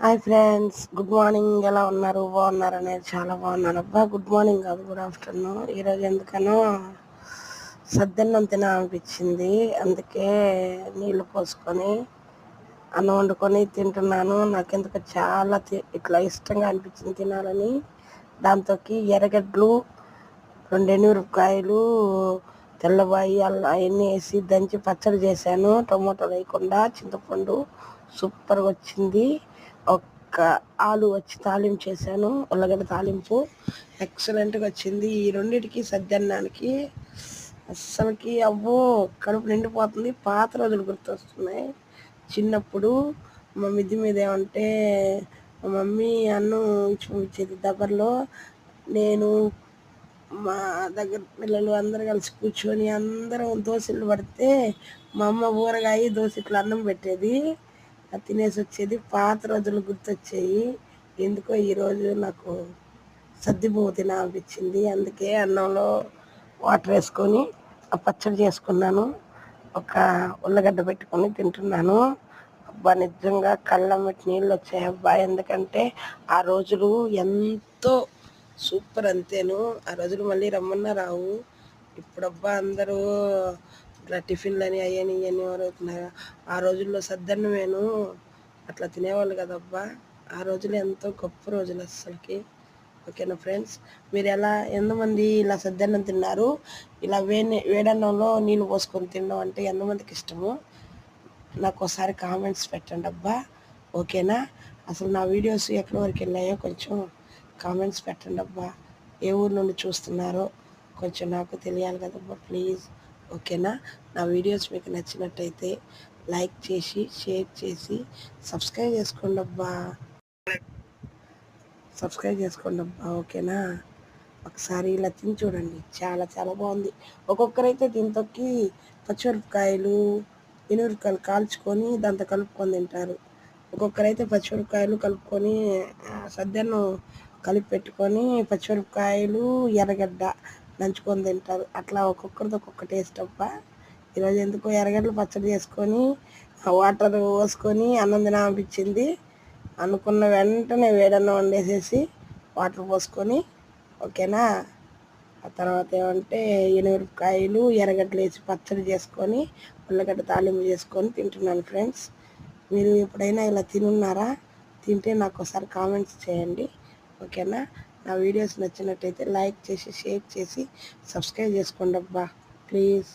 Hi friends good morning ఎలా ఉన్నారు? బాగున్నారు? అనేది చాలా బాగున్నాను. అబ్బా గుడ్ మార్నింగ్ కాదు గుడ్ ఆఫ్టర్నూన్ ఈరోజు ఎందుకనో సద్దన్నం తినాలనిపించింది. అందుకే నీళ్ళు పోసుకొని అన్నం వండుకొని తింటున్నాను. నాకెందుకు చాలా ఇట్లా ఇష్టంగా అనిపించింది తినాలని. దాంతోకి ఎర్రగడ్డలు రెండు ఎండుమిరపకాయలు తెల్లబాయి అల్లం అవన్నీ వేసి దంచి పచ్చడి చేశాను. టొమాటోలు వేయకుండా చింతపండు సూపర్గా వచ్చింది. ఒక్క ఆలు వచ్చి తాలింపు చేశాను. ఉల్లగడ్డ తాలింపు. ఎక్సలెంట్గా వచ్చింది. ఈ రెండింటికి సద్దన్నానికి అస్సలకి అవ్వో కడుపు నిండిపోతుంది. పాత రోజులు గుర్తొస్తున్నాయి. చిన్నప్పుడు మా మిద్ది మీద ఏమంటే మా మమ్మీ అన్నం ఇచ్చి పంపించేది దగ్గరలో. నేను మా దగ్గర పిల్లలు అందరు కలిసి కూర్చొని అందరం దోశలు పడితే మా అమ్మ ఊరగాయ దోశ ఇట్లా అన్నం పెట్టేది. అది తినేసి వచ్చేది. పాత రోజులు గుర్తొచ్చాయి. ఎందుకో ఈరోజు నాకు సర్దిబువ్వ తినాలనిపించింది అందుకే అన్నంలో వాటర్ వేసుకొని ఆ పచ్చడి చేసుకున్నాను. ఒక ఉల్లగడ్డ పెట్టుకొని తింటున్నాను. అబ్బా నిజంగా కళ్ళమ్మటి నీళ్ళు వచ్చాయి అబ్బా. ఎందుకంటే ఆ రోజులు ఎంతో సూపర్ అంతేను. ఆ రోజులు మళ్ళీ రమ్మన్నా రావు. ఇప్పుడబ్బా అందరూ ఇట్లా టిఫిన్లని అయ్యని ఇవన్నీ అవుతున్నారు ఆ రోజుల్లో సద్దన్నమేను అట్లా తినేవాళ్ళు కదబ్బా. ఆ రోజులు ఎంతో గొప్ప రోజులు అసలుకి ఓకేనా ఫ్రెండ్స్? మీరు ఎలా ఎంతమంది ఇలా సద్దన్నం తిన్నారు? ఇలా వేడి వేడన్నంలో నీళ్ళు పోసుకొని తినడం అంటే ఎంతమందికి ఇష్టము? నాకు ఒకసారి కామెంట్స్ పెట్టండి అబ్బా. ఓకేనా? అసలు నా వీడియోస్ ఎక్కడి వరకు వెళ్ళాయో కొంచెం కామెంట్స్ పెట్టండి అబ్బా. ఏ ఊరు నుండి చూస్తున్నారో కొంచెం నాకు తెలియాలి కదబ్బా ప్లీజ్. ఓకేనా? నా వీడియోస్ మీకు నచ్చినట్టయితే లైక్ చేసి షేర్ చేసి సబ్స్క్రైబ్ చేసుకోండి అబ్బా. సబ్స్క్రైబ్ చేసుకోండి అబ్బా ఓకేనా? ఒకసారి ఇలా తిని చూడండి. చాలా చాలా బాగుంది. ఒక్కొక్కరైతే దీంతోకి పచ్చిమిరపకాయలు ఎనిమిరపకాయలు కాల్చుకొని దాంతో కలుపుకొని తింటారు. ఒక్కొక్కరైతే పచ్చిమిరపకాయలు కలుపుకొని ఆ, కలిపి పెట్టుకొని పచ్చిమిరపకాయలు ఎర్రగడ్డ నంచుకొని తింటారు. అట్లా ఒక్కొక్కరిది ఒక్కొక్క టేస్ట్ అప్ప ఈరోజు ఎందుకో ఎర్రగడ్డలు పచ్చడి చేసుకొని వాటర్ పోసుకొని అన్నం తినాలనిపించింది. అనుకున్న వెంటనే వేడన్నం వండేసేసి వాటర్ పోసుకొని ఓకేనా? ఆ తర్వాత ఏమంటే ఎనిమిరపకాయలు ఎర్రగడ్డలు వేసి పచ్చడి చేసుకొని ఉల్లగడ్డ తాలింపు చేసుకొని తింటున్నాను ఫ్రెండ్స్. మీరు ఎప్పుడైనా ఇలా తినున్నారా? తింటే నాకు ఒకసారి కామెంట్స్ చేయండి. ఓకేనా? నా వీడియోస్ నచ్చినట్టయితే లైక్ చేసి షేర్ చేసి సబ్స్క్రైబ్ చేసుకోండి అబ్బా. ప్లీజ్.